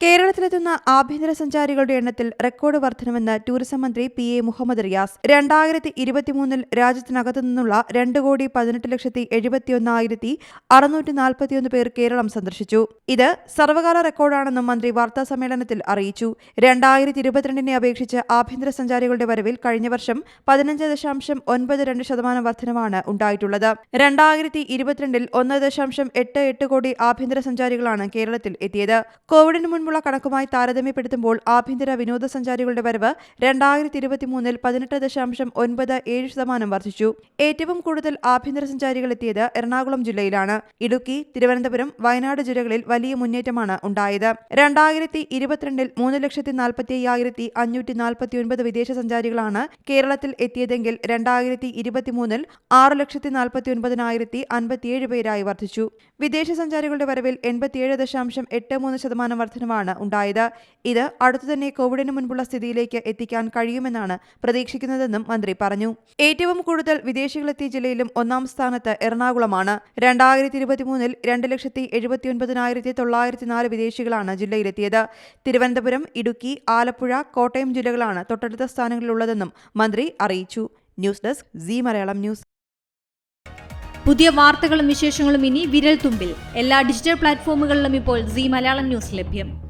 കേരളത്തിലെത്തുന്ന ആഭ്യന്തര സഞ്ചാരികളുടെ എണ്ണത്തിൽ റെക്കോർഡ് വർധനമെന്ന് ടൂറിസം മന്ത്രി പി എ മുഹമ്മദ് റിയാസ്. രണ്ടായിരത്തി ഇരുപത്തിമൂന്നിൽ രാജ്യത്തിനകത്തു നിന്നുള്ള രണ്ട് കോടി പതിനെട്ട് ലക്ഷത്തി എഴുപത്തിയൊന്നായിരത്തി അറുന്നൂറ്റി നാൽപ്പത്തിയൊന്ന് പേർ കേരളം സന്ദർശിച്ചു. ഇത് സർവകാല റെക്കോർഡാണെന്നും മന്ത്രി വാർത്താ സമ്മേളനത്തിൽ അറിയിച്ചു. രണ്ടായിരത്തി ഇരുപത്തിരണ്ടിനെ അപേക്ഷിച്ച് ആഭ്യന്തര സഞ്ചാരികളുടെ വരവിൽ കഴിഞ്ഞ വർഷം പതിനഞ്ച് ദശാംശം ഒൻപത് രണ്ട് ശതമാനം വർധനമാണ് ഉണ്ടായിട്ടുള്ളത്. രണ്ടായിരത്തി ഇരുപത്തിരണ്ടിൽ ഒന്ന് ദശാംശം എട്ട് എട്ട് കോടി ആഭ്യന്തര സഞ്ചാരികളാണ് കേരളത്തിൽ എത്തിയത്. കോവിഡിന് മുൻപുള്ള കണക്കുമായി താരതമ്യപ്പെടുത്തുമ്പോൾ ആഭ്യന്തര വിനോദസഞ്ചാരികളുടെ വരവ് രണ്ടായിരത്തി ഇരുപത്തിമൂന്നിൽ പതിനെട്ട് ദശാംശം ഒൻപത് ഏഴ് ശതമാനം വർദ്ധിച്ചു. ഏറ്റവും കൂടുതൽ ആഭ്യന്തര സഞ്ചാരികൾ എത്തിയത് എറണാകുളം ജില്ലയിലാണ്. ഇടുക്കി തിരുവനന്തപുരം വയനാട് ജില്ലകളിൽ വലിയ മുന്നേറ്റമാണ് ഉണ്ടായത്. രണ്ടായിരത്തി ഇരുപത്തിരണ്ടിൽ മൂന്ന് ലക്ഷത്തി നാൽപ്പത്തി അയ്യായിരത്തി അഞ്ഞൂറ്റി നാൽപ്പത്തി ഒൻപത് വിദേശ സഞ്ചാരികളാണ് കേരളത്തിൽ എത്തിയതെങ്കിൽ രണ്ടായിരത്തി ഇരുപത്തിമൂന്നിൽ ആറ് ലക്ഷത്തി നാൽപ്പത്തി ഒൻപതിനായിരത്തി അൻപത്തിയേഴ് പേരായി വർദ്ധിച്ചു. വിദേശ സഞ്ചാരികളുടെ വരവിൽ എൺപത്തിയേഴ് ദശാംശം എട്ട് മൂന്ന് ശതമാനം വർധനമാണ് ഉണ്ടായത്. ഇത് അടുത്തുതന്നെ കോവിഡിന് മുൻപുള്ള സ്ഥിതിയിലേക്ക് എത്തിക്കാൻ കഴിയുമെന്നാണ് പ്രതീക്ഷിക്കുന്നതെന്നും മന്ത്രി പറഞ്ഞു. ഏറ്റവും കൂടുതൽ വിദേശികളെത്തിയ ജില്ലയിലും ഒന്നാം സ്ഥാനത്ത് എറണാകുളമാണ്. രണ്ടായിരത്തി ഇരുപത്തിമൂന്നിൽ രണ്ട് ലക്ഷത്തി എഴുപത്തിയൊൻപതിനായിരത്തി തൊള്ളായിരത്തി നാല് വിദേശികളാണ് ജില്ലയിലെത്തിയത്. തിരുവനന്തപുരം ഇടുക്കി ആലപ്പുഴ കോട്ടയം ജില്ലകളാണ് തൊട്ടടുത്ത സ്ഥാനങ്ങളിലുള്ളതെന്നും മന്ത്രി അറിയിച്ചു. News desk C Malayalam news. പുതിയ വാർത്തകളും വിശേഷങ്ങളും ഇനി വിരൽ തുമ്പിൽ എല്ലാ ഡിജിറ്റൽ പ്ലാറ്റ്ഫോമുകളിലും ഇപ്പോൾ സി മലയാളം ന്യൂസ് ലഭ്യം.